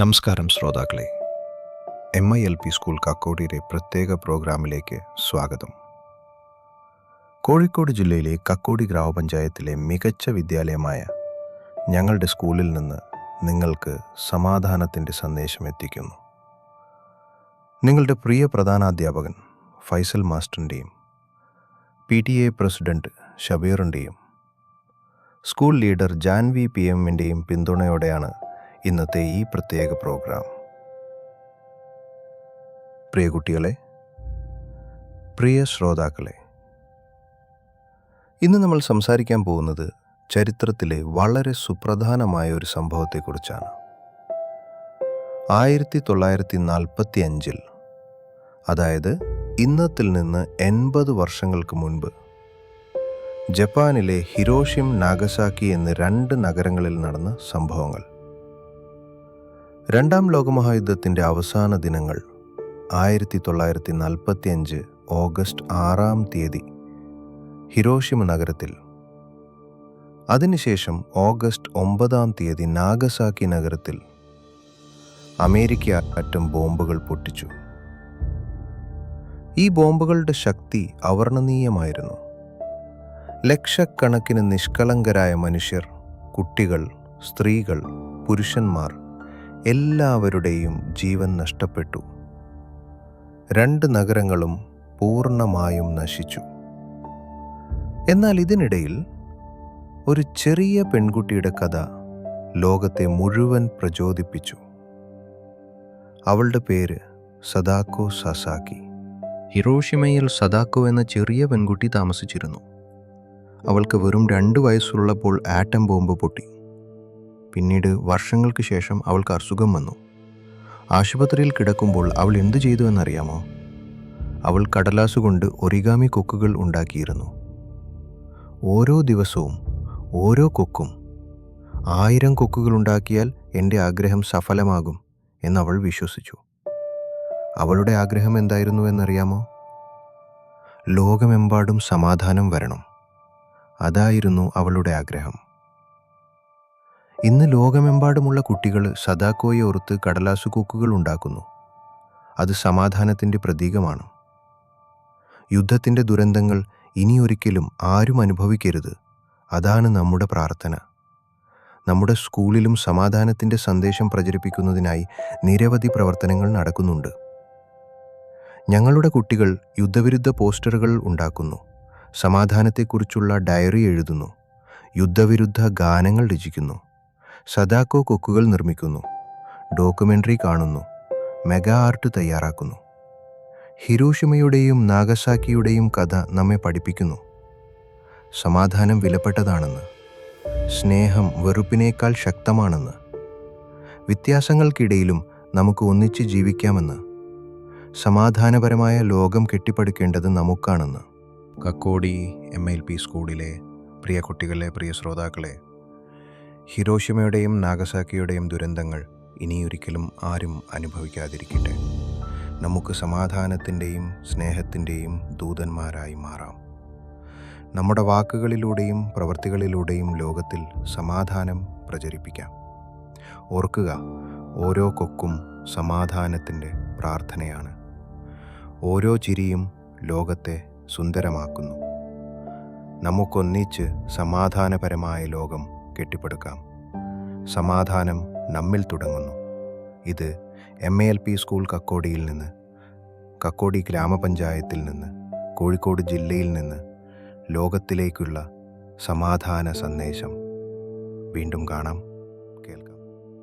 നമസ്കാരം ശ്രോതാക്കളെ. M I L P school കക്കോടിയുടെ പ്രത്യേക പ്രോഗ്രാമിലേക്ക് സ്വാഗതം. കോഴിക്കോട് ജില്ലയിലെ കക്കോടി ഗ്രാമപഞ്ചായത്തിലെ മികച്ച വിദ്യാലയമായ ഞങ്ങളുടെ സ്കൂളിൽ നിന്ന് നിങ്ങൾക്ക് സമാധാനത്തിന്റെ സന്ദേശം എത്തിക്കുന്നു. നിങ്ങളുടെ പ്രിയ പ്രധാനാധ്യാപകൻ ഫൈസൽ മാസ്റ്ററിന്റെയും പി ടി എ പ്രസിഡന്റ് ഷബീറിന്റെയും സ്കൂൾ ലീഡർ ജാൻവി പി എമ്മിന്റെയും പിന്തുണയോടെയാണ് ഇന്നത്തെ ഈ പ്രത്യേക പ്രോഗ്രാം. പ്രിയ കുട്ടികളെ പ്രിയ ശ്രോതാക്കളെ ഇന്ന് നമ്മൾ സംസാരിക്കാൻ പോകുന്നത് ചരിത്രത്തിലെ വളരെ സുപ്രധാനമായ ഒരു സംഭവത്തെക്കുറിച്ചാണ്. ആയിരത്തി തൊള്ളായിരത്തി നാൽപ്പത്തി അഞ്ചിൽ അതായത് ഇന്നത്തിൽ നിന്ന് എൺപത് വർഷങ്ങൾക്ക് മുൻപ് ജപ്പാനിലെ ഹിരോഷിം നാഗസാക്കി എന്ന രണ്ട് നഗരങ്ങളിൽ നടന്ന സംഭവങ്ങൾ. രണ്ടാം ലോകമഹായുദ്ധത്തിന്റെ അവസാന ദിനങ്ങൾ ആയിരത്തി തൊള്ളായിരത്തി നാൽപ്പത്തി അഞ്ച് ഓഗസ്റ്റ് ആറാം തീയതി ഹിരോഷിമ നഗരത്തിൽ. അതിനുശേഷം ഓഗസ്റ്റ് ഒമ്പതാം തീയതി നാഗസാക്കി നഗരത്തിൽ അമേരിക്ക അറ്റം ബോംബുകൾ പൊട്ടിച്ചു. ഈ ബോംബുകളുടെ ശക്തി അവർണനീയമായിരുന്നു ലക്ഷക്കണക്കിന് നിഷ്കളങ്കരായ മനുഷ്യർ കുട്ടികൾ സ്ത്രീകൾ പുരുഷന്മാർ എല്ലാവരുടെയും ജീവൻ നഷ്ടപ്പെട്ടു. രണ്ട് നഗരങ്ങളും പൂർണമായും നശിച്ചു. എന്നാൽ ഇതിനിടയിൽ ഒരു ചെറിയ പെൺകുട്ടിയുടെ കഥ ലോകത്തെ മുഴുവൻ പ്രചോദിപ്പിച്ചു. അവളുടെ പേര് സദാക്കോ സസാക്കി. ഹിറോഷിമയിൽ സദാക്കോ എന്ന ചെറിയ പെൺകുട്ടി താമസിച്ചിരുന്നു. അവൾക്ക് വെറും രണ്ട് വയസ്സുള്ളപ്പോൾ ആറ്റം ബോംബ് പൊട്ടി. പിന്നീട് വർഷങ്ങൾക്ക് ശേഷം അവൾക്ക് അസുഖം വന്നു. ആശുപത്രിയിൽ കിടക്കുമ്പോൾ അവൾ എന്തു ചെയ്തു എന്നറിയാമോ? അവൾ കടലാസുകൊണ്ട് ഒറിഗാമി കൊക്കുകൾ ഉണ്ടാക്കിയിരുന്നു. ഓരോ ദിവസവും ഓരോ കൊക്കും ആയിരം കൊക്കുകൾ ഉണ്ടാക്കിയാൽ എന്റെ ആഗ്രഹം സഫലമാകും എന്നവൾ വിശ്വസിച്ചു. അവളുടെ ആഗ്രഹം എന്തായിരുന്നു എന്നറിയാമോ? ലോകമെമ്പാടും സമാധാനം വരണം. അതായിരുന്നു അവളുടെ ആഗ്രഹം. ഇന്ന് ലോകമെമ്പാടുമുള്ള കുട്ടികൾ സദാക്കോയെ ഓർത്ത് കടലാസു കൊക്കുകൾ ഉണ്ടാക്കുന്നു. അത് സമാധാനത്തിന്റെ പ്രതീകമാണ്. യുദ്ധത്തിന്റെ ദുരന്തങ്ങൾ ഇനിയൊരിക്കലും ആരും അനുഭവിക്കരുത്. അതാണ് നമ്മുടെ പ്രാർത്ഥന. നമ്മുടെ സ്കൂളിലും സമാധാനത്തിന്റെ സന്ദേശം പ്രചരിപ്പിക്കുന്നതിനായി നിരവധി പ്രവർത്തനങ്ങൾ നടക്കുന്നുണ്ട്. ഞങ്ങളുടെ കുട്ടികൾ യുദ്ധവിരുദ്ധ പോസ്റ്ററുകൾ ഉണ്ടാക്കുന്നു. സമാധാനത്തെക്കുറിച്ചുള്ള ഡയറി എഴുതുന്നു. യുദ്ധവിരുദ്ധ ഗാനങ്ങൾ രചിക്കുന്നു. സദാക്കോ കൊക്കുകൾ നിർമ്മിക്കുന്നു. ഡോക്യുമെന്ററി കാണുന്നു. മെഗാ ആർട്ട് തയ്യാറാക്കുന്നു. ഹിരോഷിമയുടെയും നാഗസാക്കിയുടെയും കഥ നമ്മെ പഠിപ്പിക്കുന്നു. സമാധാനം വിലപ്പെട്ടതാണെന്ന്. സ്നേഹം വെറുപ്പിനേക്കാൾ ശക്തമാണെന്ന്. വ്യത്യാസങ്ങൾക്കിടയിലും നമുക്ക് ഒന്നിച്ച് ജീവിക്കാമെന്ന്. സമാധാനപരമായ ലോകം കെട്ടിപ്പടുക്കേണ്ടത് നമുക്കാണെന്ന്. കക്കോടി എം എൽ പി സ്കൂളിലെ പ്രിയ കുട്ടികളെ പ്രിയ ശ്രോതാക്കളെ ഹിരോഷിമയുടെയും നാഗസാക്കിയുടെയും ദുരന്തങ്ങൾ ഇനിയൊരിക്കലും ആരും അനുഭവിക്കാതിരിക്കട്ടെ. നമുക്ക് സമാധാനത്തിന്റെയും സ്നേഹത്തിന്റെയും ദൂതന്മാരായി മാറാം. നമ്മുടെ വാക്കുകളിലൂടെയും പ്രവൃത്തികളിലൂടെയും ലോകത്തിൽ സമാധാനം പ്രചരിപ്പിക്കാം. ഓർക്കുക ഓരോ കൊക്കും സമാധാനത്തിന്റെ പ്രാർത്ഥനയാണ്. ഓരോ ചിരിയും ലോകത്തെ സുന്ദരമാക്കുന്നു. നമുക്കൊന്നിച്ച് സമാധാനപരമായ ലോകം കെട്ടിപ്പടുക്കാം. സമാധാനം നമ്മിൽ തുടങ്ങുന്നു. ഇത് M A L P school കക്കോടിയിൽ നിന്ന് കക്കോടി ഗ്രാമപഞ്ചായത്തിൽ നിന്ന് കോഴിക്കോട് ജില്ലയിൽ നിന്ന് ലോകത്തിലേക്കുള്ള സമാധാന സന്ദേശം. വീണ്ടും കാണാം.